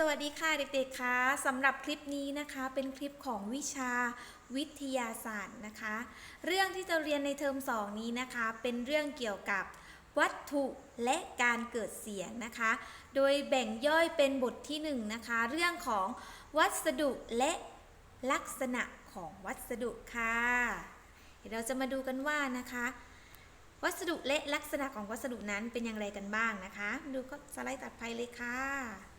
สวัสดีค่ะเด็กๆคะสำหรับคลิปนี้นะคะเป็นคลิปของวิชาวิทยาศาสตร์นะคะ เรื่องที่จะเรียนในเทอม 2 นี้นะคะ เป็นเรื่องเกี่ยวกับวัตถุและการเกิดเสียงนะคะ โดยแบ่งย่อยเป็นบทที่1นงนะคะ เรื่องของวัสดุและลักษณะของวัสดุค่ะเดี๋ยวเราจะมาดูกันว่านะคะ วัสดุและลักษณะของวัสดุนั้นเป็นอย่างไรกันบ้างนะคะ ดูก็สไลด์ตัดไปเลยค่ะ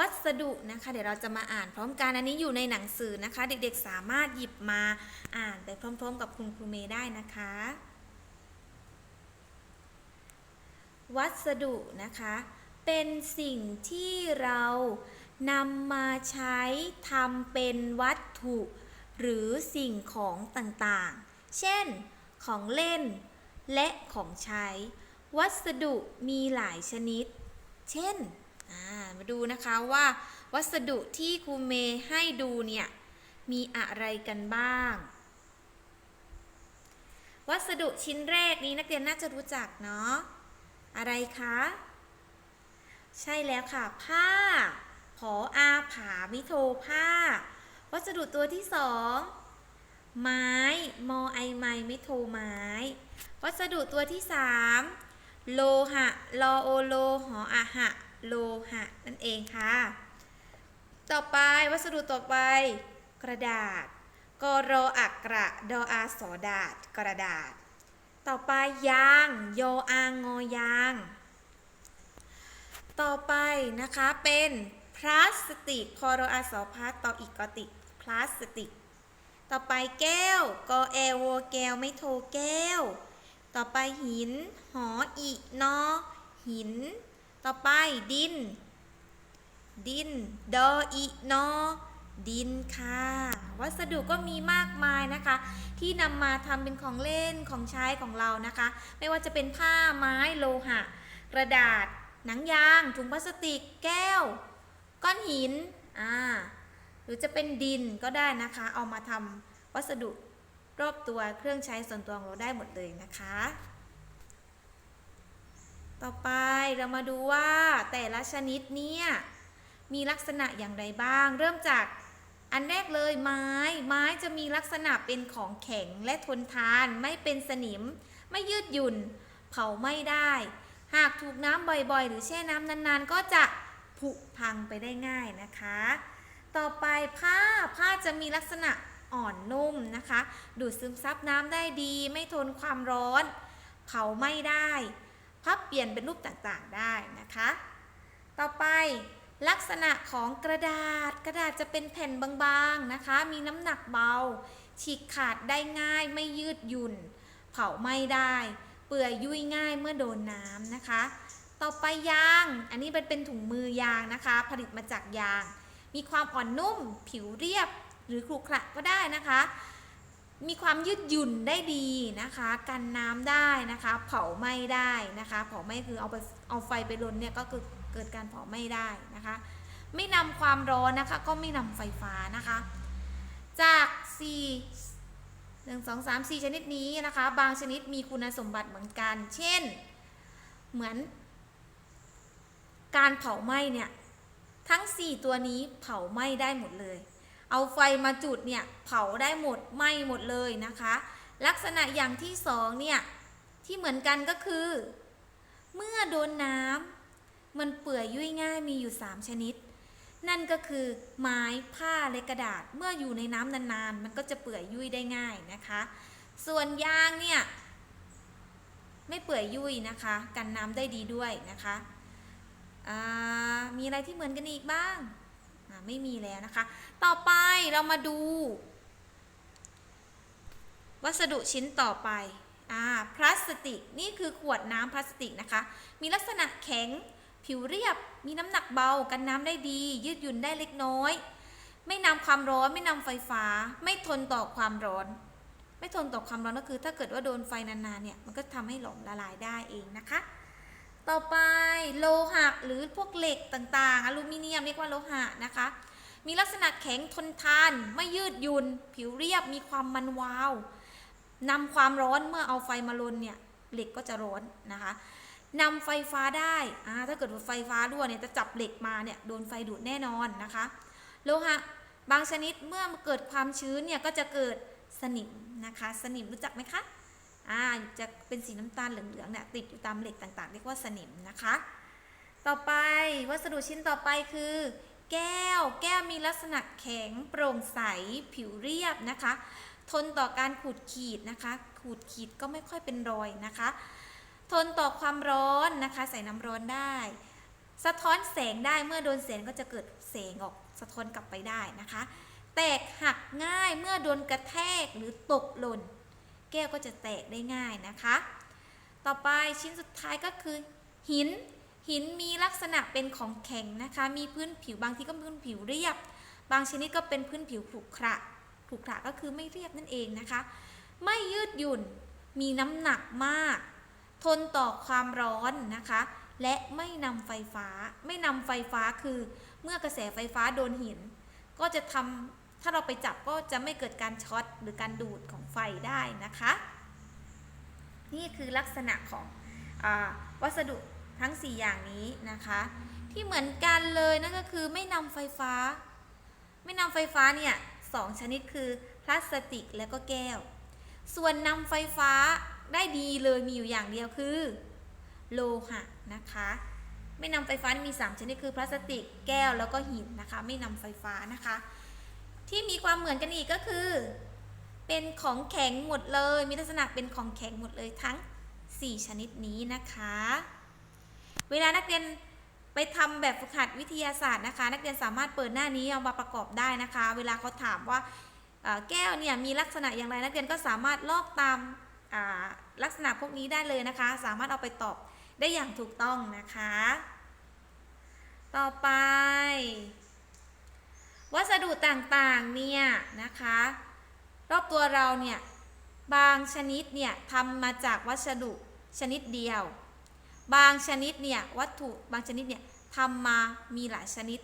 วัสดุนะคะ เดี๋ยวเราจะมาอ่านพร้อมกันอันนี้อยู่ในหนังสือนะคะ เด็กๆสามารถหยิบมาอ่านไปพร้อม ๆ กับคุณครูเมย์ได้นะคะ วัสดุนะคะ เป็นสิ่งที่เรานำมาใช้ทำเป็นวัตถุ หรือสิ่งของต่างๆ เช่น ของเล่น และของใช้ วัสดุมีหลายชนิด เช่น มาดูนะคะว่าวัสดุที่ครูเมย์ให้ดูเนี่ย มีอะไรกันบ้าง วัสดุชิ้นแรกนี้นักเรียนน่าจะรู้จักเนาะอะไรคะ ใช่แล้วค่ะ ผ้า ผออาผามิโทผ้า วัสดุตัวที่สองไม้มอไอไม้ไม่โทไม้ วัสดุตัวที่สามโลหะลอโอโลหออะหะ โลหะนั่นเองค่ะ ต่อไปวัสดุต่อไป กระดาษกรออักระดออาสอดาษกระดาษ ต่อไปยางยออางงอยาง ต่อไปนะคะเป็นพลาสติกพอรออาสอพาต่ออีกกติกพลาสติก ต่อไปแก้วกอแอลโวแก้วไม่โทแก้ว ต่อไปหิน หออีนอหิน ต่อไปดิน ดินดออีนอดินค่ะ วัสดุก็มีมากมายนะคะ ที่นำมาทำเป็นของเล่นของใช้ของเรานะคะ ไม่ว่าจะเป็นผ้าไม้โลหะ กระดาษ หนังยาง ถุงพลาสติก แก้ว ก้อนหิน อ่า หรือจะเป็นดินก็ได้นะคะ เอามาทำวัสดุรอบตัวเครื่องใช้ส่วนตัวของเราได้หมดเลยนะคะ ต่อไปเรามาดูว่าแต่ละชนิดเนี่ยมีลักษณะอย่างไรบ้าง เริ่มจากอันแรกเลยไม้ ไม้จะมีลักษณะเป็นของแข็งและทนทาน ไม่เป็นสนิม ไม่ยืดหยุ่น เผาไม่ได้ หากถูกน้ำบ่อยๆ หรือแช่น้ำนานๆ ก็จะผุพังไปได้ง่ายนะคะ ต่อไปผ้า ผ้าจะมีลักษณะอ่อนนุ่มนะคะ ดูดซึมซับน้ำได้ดี ไม่ทนความร้อน เผาไม่ได้ พับเปลี่ยนเป็นรูปต่างๆได้นะคะ ต่อไปลักษณะของกระดาษ กระดาษจะเป็นแผ่นบางๆนะคะ มีน้ำหนักเบา ฉีกขาดได้ง่ายไม่ยืดหยุ่น เผาไม่ได้ เปื่อยยุ่ยง่ายเมื่อโดนน้ำนะคะ ต่อไปยาง อันนี้เป็นเป็นถุงมือยางนะคะ ผลิตมาจากยาง มีความอ่อนนุ่ม ผิวเรียบ หรือขรุขระก็ได้นะคะ มีความยืดหยุ่นได้ดีนะคะ กันน้ำได้นะคะ เผาไหม้ได้นะคะ เผาไหม้คือเอาไปเอาไฟไปรนเนี่ยก็คือเกิดการเผาไหม้ได้นะคะ ไม่นำความร้อนนะคะ ก็ไม่นำไฟฟ้านะคะ จาก4 1 2 3 4 ชนิดนี้นะคะ บางชนิดมีคุณสมบัติเหมือนกัน เช่น เหมือน การเผาไหม้เนี่ย ทั้ง 4 ตัวนี้เผาไหม้ได้หมดเลย เอาไฟมาจุดเนี่ยเผาได้หมดไหม้หมดเลยนะคะ ลักษณะอย่างที่สองเนี่ยที่เหมือนกันก็คือ เมื่อโดนน้ำมันเปื่อยยุ่ยง่ายมีอยู่ 3 ชนิด นั่นก็คือไม้ผ้าและกระดาษเมื่ออยู่ในน้ำนานๆ มันก็จะเปื่อยยุ่ยได้ง่ายนะคะ ส่วนยางเนี่ยไม่เปื่อยยุ่ยนะคะ กันน้ำได้ดีด้วยนะคะมีอะไรที่เหมือนกันอีกบ้าง ไม่มีแล้วนะคะ ต่อไปเรามาดู วัสดุชิ้นต่อไปอ่าพลาสติก นี่คือขวดน้ำพลาสติกนะคะ มีลักษณะแข็ง ผิวเรียบ มีน้ำหนักเบา กันน้ำได้ดี ยืดหยุ่นได้เล็กน้อย ไม่นำความร้อน ไม่นำไฟฟ้า ไม่ทนต่อความร้อน ไม่ทนต่อความร้อนก็คือ ถ้าเกิดว่าโดนไฟนานๆเนี่ย มันก็ทำให้หลอมละลายได้เองนะคะ ต่อไปโลหะหรือพวกเหล็กต่างๆ อลูมิเนียมเรียกว่าโลหะนะคะ มีลักษณะแข็งทนทาน ไม่ยืดหยุ่นผิวเรียบมีความมันวาวนำความร้อนเมื่อเอาไฟมาลนเนี่ยเหล็กก็จะร้อนนะคะนำไฟฟ้าได้อ่าถ้าเกิดว่าไฟฟ้ารั่วเนี่ยจะจับเหล็กมาเนี่ยโดนไฟดูดแน่นอนนะคะ โลหะบางชนิดเมื่อเกิดความชื้นเนี่ยก็จะเกิดสนิมนะคะ สนิมรู้จักไหมคะ อ่าจะเป็นสีน้ำตาลเหลืองๆเนี่ยติดอยู่ตามเหล็กต่างๆ เรียกว่าสนิมนะคะ ต่อไปวัสดุชิ้นต่อไปคือ แก้ว แก้วมีลักษณะแข็งโปร่งใสผิวเรียบนะคะ ทนต่อการขูดขีดนะคะ ขูดขีดก็ไม่ค่อยเป็นรอยนะคะ ทนต่อความร้อนนะคะ ใส่น้ำร้อนได้ สะท้อนแสงได้เมื่อโดนแสงก็จะเกิดแสงออกสะท้อนกลับไปได้นะคะ แตกหักง่ายเมื่อโดนกระแทกหรือตกหล่น แก้วก็จะแตกได้ง่ายนะคะ ต่อไปชิ้นสุดท้ายก็คือ หิน หินมีลักษณะเป็นของแข็งนะคะ มีพื้นผิวบางที่ก็พื้นผิวเรียบ บางชนิดก็เป็นพื้นผิวขรุขระขรุขระก็คือไม่เรียบนั่นเองนะคะ ไม่ยืดหยุ่น มีน้ำหนักมาก ทนต่อความร้อนนะคะ และไม่นำไฟฟ้า ไม่นำไฟฟ้าคือเมื่อกระแสไฟฟ้าโดนหิน ก็จะทำถ้าเราไปจับก็จะไม่เกิดการช็อตหรือการดูดของ ไฟได้นะคะ นี่คือลักษณะของอวัสดุทั้ง 4 อย่างนี้นะคะ ที่เหมือนกันเลยนั่นก็คือไม่นำไฟฟ้า ไม่นำไฟฟ้าเนี่ยสองชนิดคือพลาสติกและก็แก้ว ส่วนนำไฟฟ้าได้ดีเลยมีอยู่อย่างเดียวคือโลหะนะคะ ไม่นำไฟฟ้ามี 3 ชนิดคือพลาสติกแก้วแล้วก็หินนะคะ ไม่นำไฟฟ้านะคะ ที่มีความเหมือนกันอีกก็คือ เป็นของแข็งหมดเลย มีลักษณะเป็นของแข็งหมดเลยทั้ง 4 ชนิดนี้นะคะ เวลานักเรียนไปทำแบบฝึกหัดวิทยาศาสตร์นะคะ นักเรียนสามารถเปิดหน้านี้เอามาประกอบได้นะคะ เวลาเขาถามว่าแก้วเนี่ยมีลักษณะอย่างไรนักเรียนก็สามารถลอกตามาลักษณะพวกนี้ได้เลยนะคะ สามารถเอาไปตอบได้อย่างถูกต้องนะคะ ต่อไป วัสดุต่างๆเนี่ยนะคะ รอบตัวเราเนี่ยบางชนิดเนี่ยทำมาจากวัสดุชนิดเดียว บางชนิดเนี่ยวัตถุบางชนิดเนี่ยทำมามีหลายชนิด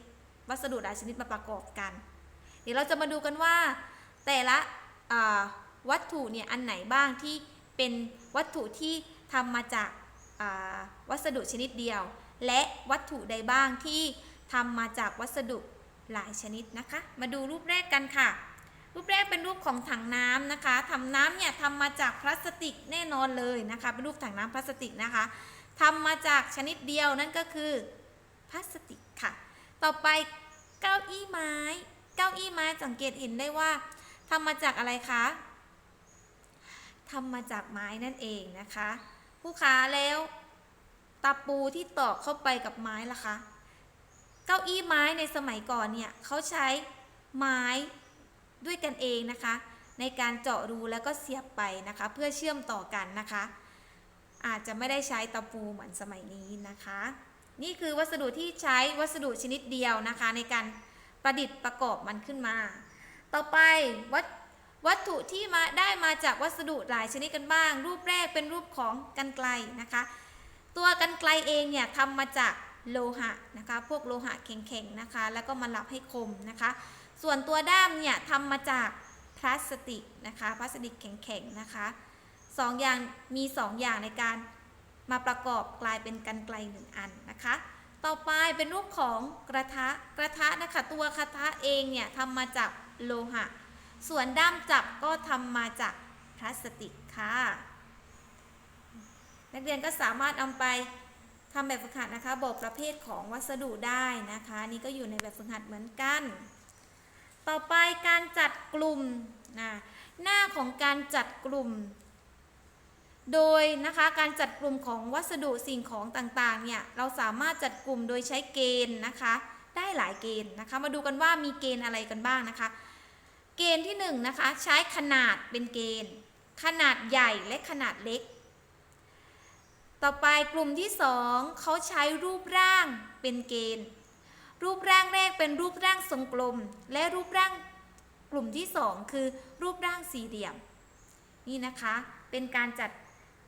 วัสดุหลายชนิดมาประกอบกัน เดี๋ยวเราจะมาดูกันว่า แต่ละวัตถุเนี่ยอันไหนบ้างที่เป็นวัตถุที่ทำมาจากวัสดุชนิดเดียว และวัตถุใดบ้างที่ทำมาจากวัสดุหลายชนิดนะคะ มาดูรูปแรกกันค่ะ รูปแรกเป็นรูปของถังน้ำนะคะถังน้ำเนี่ยทำมาจากพลาสติกแน่นอนเลยนะคะ เป็นรูปถังน้ำพลาสติกนะคะทำมาจากชนิดเดียวนั่นก็คือพลาสติกค่ะ ต่อไปเก้าอี้ไม้ เก้าอี้ไม้สังเกตเห็นได้ว่าทำมาจากอะไรคะทำมาจากไม้นั่นเองนะคะ ผู้ค้าแล้วตะปูที่ตอกเข้าไปกับไม้ล่ะคะ เก้าอี้ไม้ในสมัยก่อนเนี่ยเขาใช้ไม้ ด้วยกันเองนะคะ ในการเจาะรูแล้วก็เสียบไปนะคะ เพื่อเชื่อมต่อกันนะคะ อาจจะไม่ได้ใช้ตะปูเหมือนสมัยนี้นะคะ นี่คือวัสดุที่ใช้วัสดุชนิดเดียวนะคะ ในการประดิษฐ์ประกอบมันขึ้นมา ต่อไปวัตวัตถุที่มาได้มาจากวัสดุหลายชนิดกันบ้าง รูปแรกเป็นรูปของกันไกลนะคะ ตัวกันไกลเองเนี่ยทำมาจากโลหะนะคะ พวกโลหะแข็งๆนะคะ แล้วก็มารับให้คมนะคะ ส่วนตัวด้ามเนี่ยทำมาจากพลาสติกนะคะพลาสติกแข็งๆนะคะสองอย่างมีสองอย่างในการมาประกอบกลายเป็นกันไกลหนึ่งอันนะคะ ต่อไปเป็นรูปของกระทะกระทะนะคะตัวกระทะเองเนี่ยทำมาจากโลหะ ส่วนด้ามจับก็ทำมาจากพลาสติกค่ะนักเรียนก็สามารถเอาไปทำแบบฝึกหัดนะคะ บอกประเภทของวัสดุได้นะคะ นี่ก็อยู่ในแบบฝึกหัดเหมือนกัน ต่อไปการจัดกลุ่มนะหน้าของการจัดกลุ่ม โดยนะคะการจัดกลุ่มของวัสดุสิ่งของต่างๆเนี่ยเราสามารถจัดกลุ่มโดยใช้เกณฑ์นะคะ ได้หลายเกณฑ์นะคะมาดูกันว่ามีเกณฑ์อะไรกันบ้างนะคะ เกณฑ์ที่1นงนะคะใช้ขนาดเป็นเกณฑ์ ขนาดใหญ่และขนาดเล็ก ต่อไปกลุ่มที่ 2เขาใช้รูปร่างเป็นเกณฑ์ รูปร่างแรกเป็นรูปร่างทรงกลม และรูปร่างกลุ่มที่ 2 คือรูปร่างสี่เหลี่ยม นี่นะคะ เป็นการจัด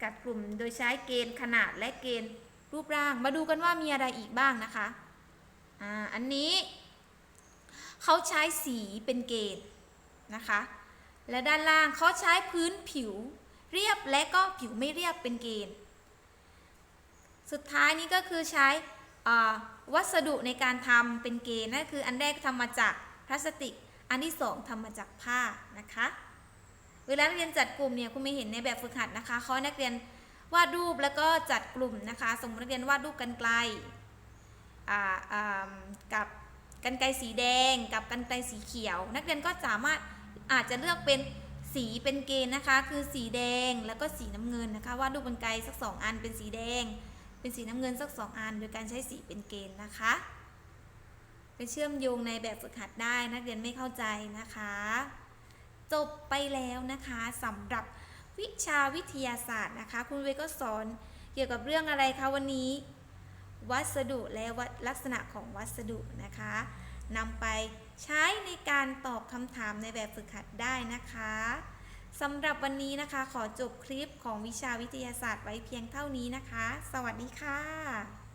กัดกลุ่มโดยใช้เกณฑ์ขนาดและเกณฑ์รูปร่าง มาดูกันว่ามีอะไรอีกบ้างนะคะอ่าอันนี้เขาใช้สีเป็นเกณฑ์นะคะ และด้านล่างเขาใช้พื้นผิวเรียบและก็ผิวไม่เรียบเป็นเกณฑ์ สุดท้ายนี้ก็คือใช้อ่า วัสดุในการทำเป็นเกณฑ์นั่นคืออันแรกทำมาจากพลาสติก อันที่สองทำมาจากผ้านะคะ เวลานักเรียนจัดกลุ่มเนี่ยคุณไม่เห็นในแบบฝึกหัดนะคะเขาให้นักเรียนวาดรูปแล้วก็จัดกลุ่มนะคะ สมมตินักเรียนวาดรูปกันไกลกับกันไกลสีแดง กับกันไกลสีเขียว นักเรียนก็สามารถอาจจะเลือกเป็นสีเป็นเกณฑ์นะคะ คือสีแดงแล้วก็สีน้ำเงินนะคะวาดรูปกันไกลสักสองอันเป็นสีแดง เป็นสีน้ำเงินสักสองอัน โดยการใช้สีเป็นเกณฑ์นะคะไปเชื่อมโยงในแบบฝึกหัดได้นักเรียนไม่เข้าใจนะคะ จบไปแล้วนะคะสำหรับวิชาวิทยาศาสตร์นะคะ คุณเวก็สอนเกี่ยวกับเรื่องอะไรคะวันนี้ วัสดุและวัลักษณะของวัสดุนะคะนำไปใช้ในการตอบคำถามในแบบฝึกหัดได้นะคะ สำหรับวันนี้นะคะ ขอจบคลิปของวิชาวิทยาศาสตร์ไว้เพียงเท่านี้นะคะ สวัสดีค่ะ